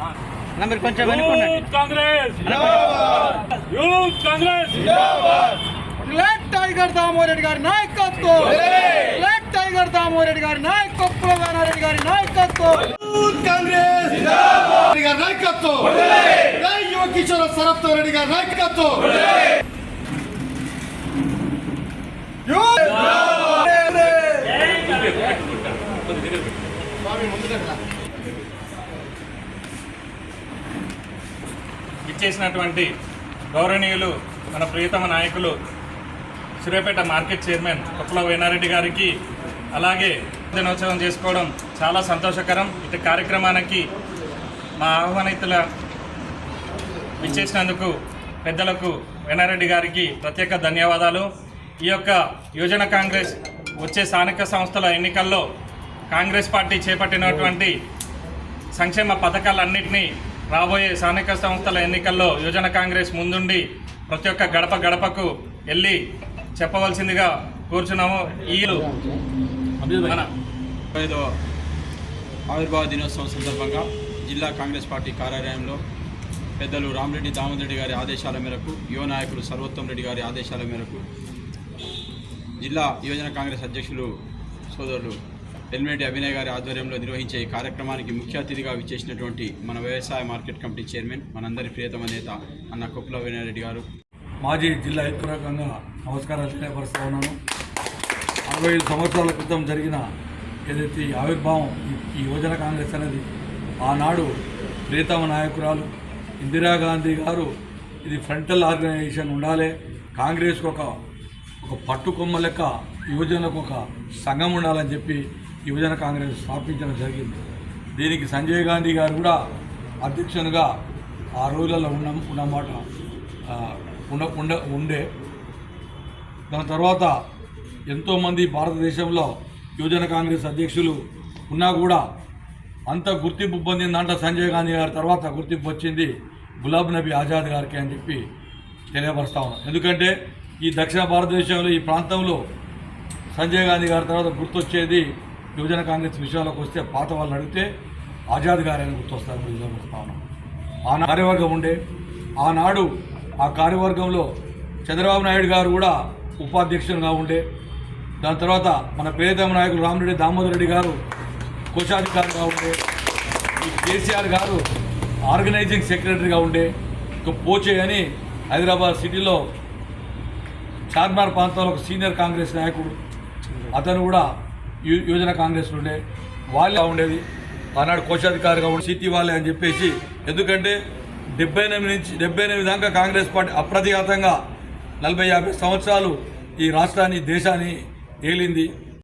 మీరు కొంచెం వెనుకున్నాడు Youth Congress! Youth Congress! Black Tiger Damoreddy గారి నాయకత్వం! బ్లాక్ టైగర్ దామోరెడ్డి గారి నాయకత్వం! రెడ్డి గారి నాయకత్వం! కాంగ్రెస్! రెడ్డి గారి నాయకత్వం! జై యువ కిషోర శరత్ రెడ్డి గారి నాయకత్వం! యూత్ చేసినటువంటి గౌరవనీయులు మన ప్రియతమ నాయకులు సూర్యాపేట మార్కెట్ చైర్మన్ కొప్పల వేనారెడ్డి గారికి అలాగే దినోత్సవం చేసుకోవడం చాలా సంతోషకరం. ఇటు కార్యక్రమానికి మా ఆహ్వానితుల ఇచ్చేసినందుకు పెద్దలకు వేనారెడ్డి గారికి ప్రత్యేక ధన్యవాదాలు. ఈ యొక్క యువజన కాంగ్రెస్ వచ్చే స్థానిక సంస్థల ఎన్నికల్లో కాంగ్రెస్ పార్టీ చేపట్టినటువంటి సంక్షేమ పథకాలన్నింటినీ రాబోయే స్థానిక సంస్థల ఎన్నికల్లో యువజన కాంగ్రెస్ ముందుండి ప్రతి ఒక్క గడప గడపకు వెళ్ళి చెప్పవలసిందిగా కోరుచున్నాము. ఈ ఐదవ ఆవిర్భావ దినోత్సవం సందర్భంగా జిల్లా కాంగ్రెస్ పార్టీ కార్యాలయంలో పెద్దలు రామరెడ్డి దామోదరెడ్డి గారి ఆదేశాల మేరకు యువ నాయకులు సర్వోత్తం రెడ్డి గారి ఆదేశాల మేరకు జిల్లా యువజన కాంగ్రెస్ అధ్యక్షులు సోదరులు ఎల్మిరెడ్డి అభినయ్ గారి ఆధ్వర్యంలో నిర్వహించే ఈ కార్యక్రమానికి ముఖ్య అతిథిగా విచ్చేసినటువంటి మన వ్యవసాయ మార్కెట్ కమిటీ చైర్మన్ మనందరి ప్రియతమ నేత అన్న కొప్పుల వినయరెడ్డి గారు. మాజీ జిల్లా యంత్రాంగంగా నమస్కారాలు తెలియపరుస్తూ ఉన్నాను అరవై ఐదు సంవత్సరాల క్రితం జరిగిన ఏదైతే ఈ ఆవిర్భావం ఈ- ఈ యువజన కాంగ్రెస్ అనేది ఆనాడు ప్రియతమ నాయకురాలు ఇందిరాగాంధీ గారు ఇది ఫ్రంటల్ ఆర్గనైజేషన్ ఉండాలి. కాంగ్రెస్కి ఒక ఒక పట్టుకొమ్మ లెక్క యువజనులకు ఒక సంఘం ఉండాలని చెప్పి యువజన కాంగ్రెస్ స్థాపించడం జరిగింది. దీనికి సంజయ్ గాంధీ గారు కూడా అధ్యక్షునిగా ఆ రోజులలో ఉన్న ఉన్నమాట ఉండ ఉండ ఉండే. దాని తర్వాత ఎంతోమంది భారతదేశంలో యువజన కాంగ్రెస్ అధ్యక్షులు ఉన్నా కూడా అంత గుర్తింపు పొందిందంట సంజయ్ గాంధీ గారి తర్వాత గుర్తింపు వచ్చింది గులాబ్ నబీ ఆజాద్ గారికి అని చెప్పి తెలియపరుస్తా ఉన్నాం. ఎందుకంటే ఈ దక్షిణ భారతదేశంలో ఈ ప్రాంతంలో సంజయ్ గాంధీ గారి తర్వాత గుర్తొచ్చేది యువజన కాంగ్రెస్ విషయాలకు వస్తే పాత వాళ్ళని అడిగితే ఆజాద్ గారని గుర్తొస్తారు తెలియపరుస్తా ఉన్నాం ఆ కార్యవర్గం ఉండే. ఆనాడు ఆ కార్యవర్గంలో చంద్రబాబు నాయుడు గారు కూడా ఉపాధ్యక్షునిగా ఉండే. దాని తర్వాత మన ప్రియతమ నాయకులు రామరెడ్డి దామోదర్ రెడ్డి గారు కోశాధికారిగా ఉండే. కేసీఆర్ గారు ఆర్గనైజింగ్ సెక్రటరీగా ఉండే. ఒక పోచే అని హైదరాబాద్ సిటీలో చార్మార్ ప్రాంతంలో ఒక సీనియర్ కాంగ్రెస్ నాయకుడు. అతను కూడా యువజన కాంగ్రెస్లు ఉండే వాళ్ళే ఉండేది. ఆనాడు కోశాధికారిగా ఉండి సిటీ వాళ్ళే అని చెప్పేసి ఎందుకంటే డెబ్బై ఎనిమిది నుంచి డెబ్బై ఎనిమిది దాకా కాంగ్రెస్ పార్టీ అప్రతిఘాతంగా నలభై యాభై సంవత్సరాలు ఈ రాష్ట్రాన్ని దేశాన్ని ఏలింది.